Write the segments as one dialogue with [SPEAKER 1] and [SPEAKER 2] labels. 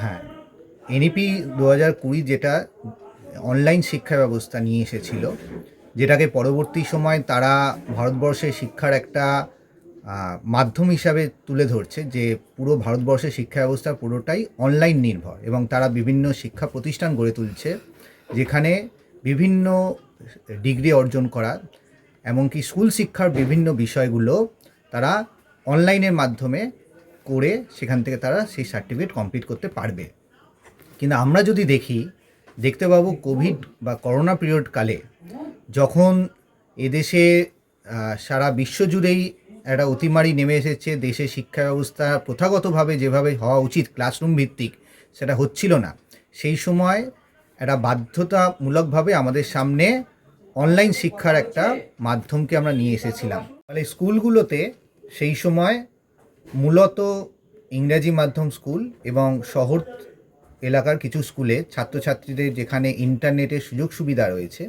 [SPEAKER 1] হ্যাঁ এনইপি দু হাজার কুড়ি যেটা অনলাইন শিক্ষা ব্যবস্থা নিয়ে এসেছিল, যেটাকে পরবর্তী সময় তারা ভারতবর্ষের শিক্ষার একটা মাধ্যম হিসাবে তুলে ধরছে যে পুরো ভারতবর্ষের শিক্ষা ব্যবস্থা পুরোটাই অনলাইন নির্ভর এবং তারা বিভিন্ন শিক্ষা প্রতিষ্ঠান গড়ে তুলছে, যেখানে বিভিন্ন ডিগ্রি অর্জন করা এমনকি স্কুল শিক্ষার বিভিন্ন বিষয়গুলো তারা অনলাইনের মাধ্যমে করে সেখান থেকে তারা সেই সার্টিফিকেট কমপ্লিট করতে পারবে। কিন্তু আমরা যদি দেখি, দেখতে পাবো কোভিড বা করোনা পিরিয়ড কালে যখন এদেশে সারা বিশ্ব জুড়েই একটা অতিমারি নেমে এসেছে দেশের শিক্ষা ব্যবস্থা প্রথাগতভাবে যেভাবে হওয়া উচিত ক্লাসরুম ভিত্তিক, সেটা হচ্ছিল না। সেই সময় একটা বাধ্যতামূলকভাবে আমাদের সামনে অনলাইন শিক্ষার একটা মাধ্যমকে আমরা নিয়ে এসেছিলাম। ফলে স্কুলগুলোতে সেই সময় মূলত ইংরাজি মাধ্যম স্কুল এবং শহর এলাকার কিছু স্কুলে ছাত্রছাত্রীদের যেখানে ইন্টারনেটের সুযোগ সুবিধা রয়েছে,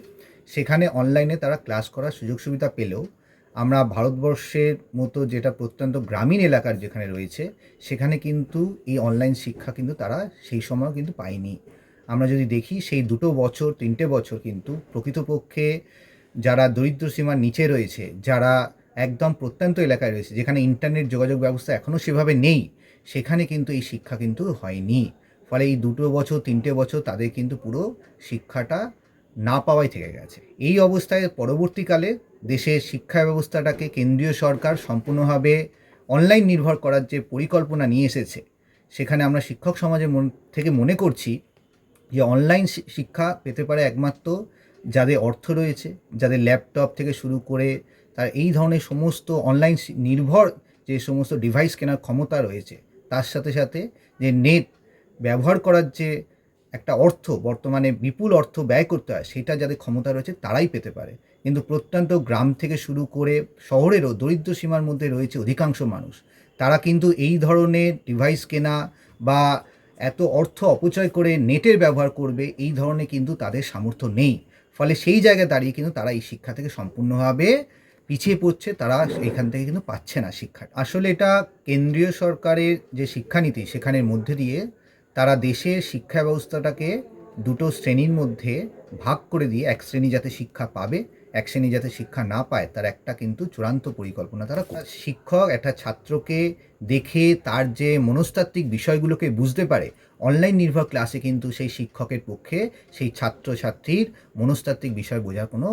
[SPEAKER 1] সেখানে অনলাইনে তারা ক্লাস করার সুযোগ সুবিধা পেলেও আমরা ভারতবর্ষের মতো যেটা প্রত্যন্ত গ্রামীণ এলাকার যেখানে রয়েছে, সেখানে কিন্তু এই অনলাইন শিক্ষা কিন্তু তারা সেই সময়ও কিন্তু পায়নি। আমরা যদি দেখি, সেই দুটো বছর, তিনটে বছর কিন্তু প্রকৃতপক্ষে যারা দরিদ্র সীমার নিচে রয়েছে, যারা একদম প্রত্যন্ত এলাকায় রয়েছে, যেখানে ইন্টারনেট যোগাযোগ ব্যবস্থা এখনও সেভাবে নেই, সেখানে কিন্তু এই শিক্ষা কিন্তু হয়নি। ফলে এই দুটো বছর, তিনটে বছর তাদের কিন্তু পুরো শিক্ষাটা না পাওয়াই থেকে গেছে। এই অবস্থায় পরবর্তীকালে দেশের শিক্ষা ব্যবস্থাটাকে কেন্দ্রীয় সরকার সম্পূর্ণভাবে অনলাইন নির্ভর করার যে পরিকল্পনা নিয়ে এসেছে, সেখানে আমরা শিক্ষক সমাজের মন থেকে মনে করছি যে অনলাইন শিক্ষা পেতে পারে একমাত্র যাদের অর্থ রয়েছে, যাদের ল্যাপটপ থেকে শুরু করে তার এই ধরনের সমস্ত অনলাইন নির্ভর যে সমস্ত ডিভাইস কেনার ক্ষমতা রয়েছে, তার সাথে সাথে যে নেট ব্যবহার করার যে একটা অর্থ, বর্তমানে বিপুল অর্থ ব্যয় করতে হয়, সেটা যাদের ক্ষমতা রয়েছে তারাই পেতে পারে। কিন্তু প্রত্যন্ত গ্রাম থেকে শুরু করে শহরেরও দরিদ্র সীমার মধ্যে রয়েছে অধিকাংশ মানুষ। তারা কিন্তু এই ধরনের ডিভাইস কেনা বা এত অর্থ অপচয় করে নেটের ব্যবহার করবে, এই ধরনের কিন্তু তাদের সামর্থ্য নেই। ফলে সেই জায়গায় দাঁড়িয়ে কিন্তু তারা এই শিক্ষা থেকে সম্পূর্ণভাবে পিছিয়ে পড়ছে তারা এখান থেকে কিন্তু পাচ্ছে না শিক্ষা। আসলে এটা কেন্দ্রীয় সরকারের যে শিক্ষানীতি সেখানের মধ্যে দিয়ে তারা দেশের শিক্ষা ব্যবস্থাটাকে দুটো শ্রেণির মধ্যে ভাগ করে দিয়ে এক শ্রেণি যাতে শিক্ষা পাবে শ্রেণি যাতে শিক্ষা না পায়, তার একটা কিন্তু চূড়ান্ত পরিকল্পনা। তারা শিক্ষক একটা ছাত্রকে দেখে তার যে মনস্তাত্ত্বিক বিষয়গুলোকে বুঝতে পারে অনলাইন নির্ভর ক্লাসে কিন্তু সেই শিক্ষকের পক্ষে সেই ছাত্রছাত্রীর মনস্তাত্ত্বিক বিষয় বোঝার কোনো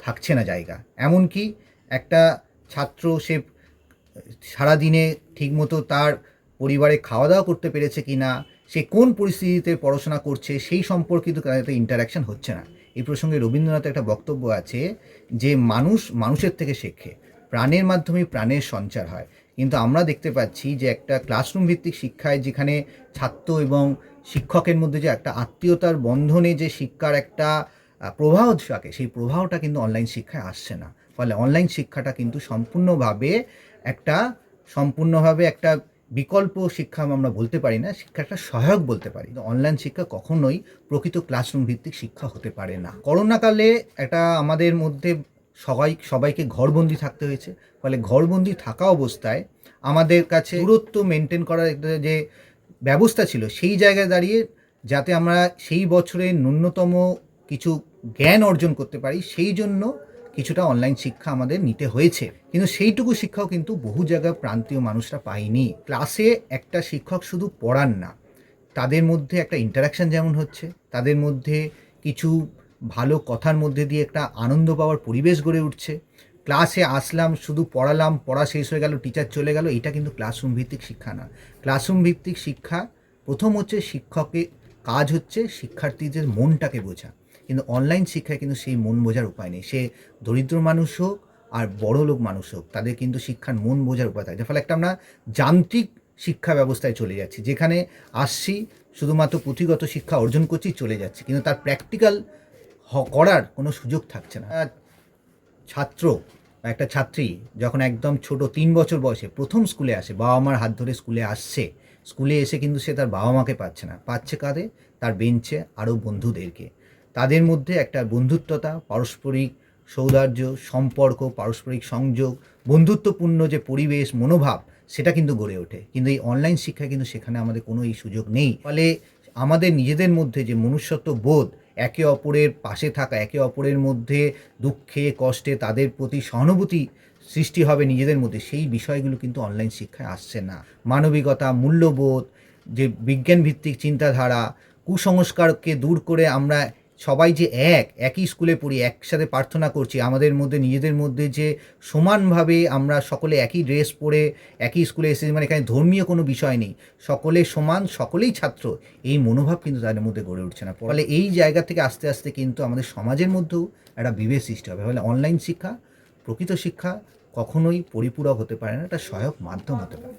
[SPEAKER 1] থাকছে না জায়গা। এমনকি একটা ছাত্র সে সারাদিনে ঠিকমতো তার পরিবারে খাওয়া দাওয়া করতে পেরেছে কি না সে কোন পরিস্থিতিতে পড়াশোনা করছে, সেই সম্পর্কিত তাদের ইন্টারাকশন হচ্ছে না। এই প্রসঙ্গে রবীন্দ্রনাথের একটা বক্তব্য আছে যে মানুষ মানুষের থেকে শেখে, প্রাণের মাধ্যমে প্রাণের সঞ্চার হয়। কিন্তু আমরা দেখতে পাচ্ছি যে একটা ক্লাসরুম ভিত্তিক শিক্ষায় যেখানে ছাত্র এবং শিক্ষকের মধ্যে যে একটা আত্মীয়তার বন্ধনে যে শিক্ষার একটা প্রবাহ থাকে, সেই প্রবাহটা কিন্তু অনলাইন শিক্ষায় আসছে না। ফলে অনলাইন শিক্ষাটা কিন্তু সম্পূর্ণভাবে একটা সম্পূর্ণভাবে একটা বিকল্প শিক্ষা আমরা বলতে পারি না, শিক্ষা একটা সহায়ক বলতে পারি। অনলাইন শিক্ষা কখনোই প্রকৃত ক্লাসরুম ভিত্তিক শিক্ষা হতে পারে না। করোনাকালে এটা আমাদের মধ্যে সবাই, সবাইকে ঘরবন্দি থাকতে হয়েছে। ফলে ঘরবন্দি থাকা অবস্থায় আমাদের কাছে দূরত্ব মেনটেন করার একটা যে ব্যবস্থা ছিল, সেই জায়গায় দাঁড়িয়ে যাতে আমরা সেই বছরে ন্যূনতম কিছু জ্ঞান অর্জন করতে পারি, সেই জন্য কিছুটা অনলাইন শিক্ষা আমাদের নিতে হয়েছে। কিন্তু সেইটুকু শিক্ষাও কিন্তু বহু জায়গায় প্রান্তীয় মানুষরা পায়নি। ক্লাসে একটা শিক্ষক শুধু পড়ান না। তাদের মধ্যে একটা ইন্টারাকশন যেমন হচ্ছে, তাদের মধ্যে কিছু ভালো কথার মধ্যে দিয়ে একটা আনন্দ পাওয়ার পরিবেশ গড়ে উঠছে। ক্লাসে আসলাম, শুধু পড়ালাম, পড়া শেষ হয়ে গেল টিচার চলে গেল, এটা কিন্তু ক্লাসরুম ভিত্তিক শিক্ষা না। ক্লাসরুম ভিত্তিক শিক্ষা প্রথম হচ্ছে শিক্ষকের কাজ হচ্ছে শিক্ষার্থীদের মনটাকে বোঝা। কিন্তু অনলাইন শিক্ষায় কিন্তু সেই মন বোঝার উপায় নেই। সে দরিদ্র মানুষ হোক আর বড় লোক মানুষ হোক, তাদের কিন্তু শিক্ষার মন বোঝার উপায় থাকে। যার ফলে একটা আমরা যান্ত্রিক শিক্ষা ব্যবস্থায় চলে যাচ্ছি। যেখানে আসছি, শুধুমাত্র পুঁথিগত শিক্ষা অর্জন করছি, চলে যাচ্ছি। কিন্তু তার প্র্যাকটিক্যাল করার কোনো সুযোগ থাকছে না। ছাত্র, একটা ছাত্রী যখন একদম ছোট, তিন বছর বয়সে প্রথম স্কুলে আসে, বাবা মার হাত ধরে স্কুলে আসছে স্কুলে এসে কিন্তু সে তার বাবা মাকে পাচ্ছে না। পাচ্ছে কাদের? তার বেঞ্চে আরও বন্ধুদেরকে। তাদের মধ্যে একটা বন্ধুত্বতা, পারস্পরিক সৌহার্দ্য, সম্পর্ক, পারস্পরিক সংযোগ, বন্ধুত্বপূর্ণ যে পরিবেশ, মনোভাব, সেটা কিন্তু গড়ে ওঠে। কিন্তু এই অনলাইন শিক্ষা কিন্তু সেখানে আমাদের কোনো এই সুযোগ নেই। ফলে আমাদের নিজেদের মধ্যে যে মনুষ্যত্ব বোধ, একে অপরের পাশে থাকা, একে অপরের মধ্যে দুঃখে, কষ্টে তাদের প্রতি সহানুভূতি সৃষ্টি হবে নিজেদের মধ্যে, সেই বিষয়গুলো কিন্তু অনলাইন শিক্ষায় আসছে না। মানবিকতা, মূল্যবোধ, যে বিজ্ঞান ভিত্তিক চিন্তাধারা, কুসংস্কারকে দূর করে আমরা সবাই যে এক, একই স্কুলে পড়ি, একসাথে প্রার্থনা করছি, আমাদের মধ্যে, নিজেদের মধ্যে যে সমানভাবে আমরা সকলে একই ড্রেস পরে, একই স্কুলে এসেছি মানে এখানে ধর্মীয় কোনো বিষয় নেই। সকলে সমান, সকলেই ছাত্র, এই মনোভাব কিন্তু তাদের মধ্যে গড়ে উঠছে না। ফলে এই জায়গা থেকে আস্তে আস্তে কিন্তু আমাদের সমাজের মধ্যেও একটা বিভেদ সৃষ্টি হবে। ফলে অনলাইন শিক্ষা, প্রকৃত শিক্ষা কখনোই পরিপূরক হতে পারে না, এটা সহায়ক মাধ্যম হতে পারে।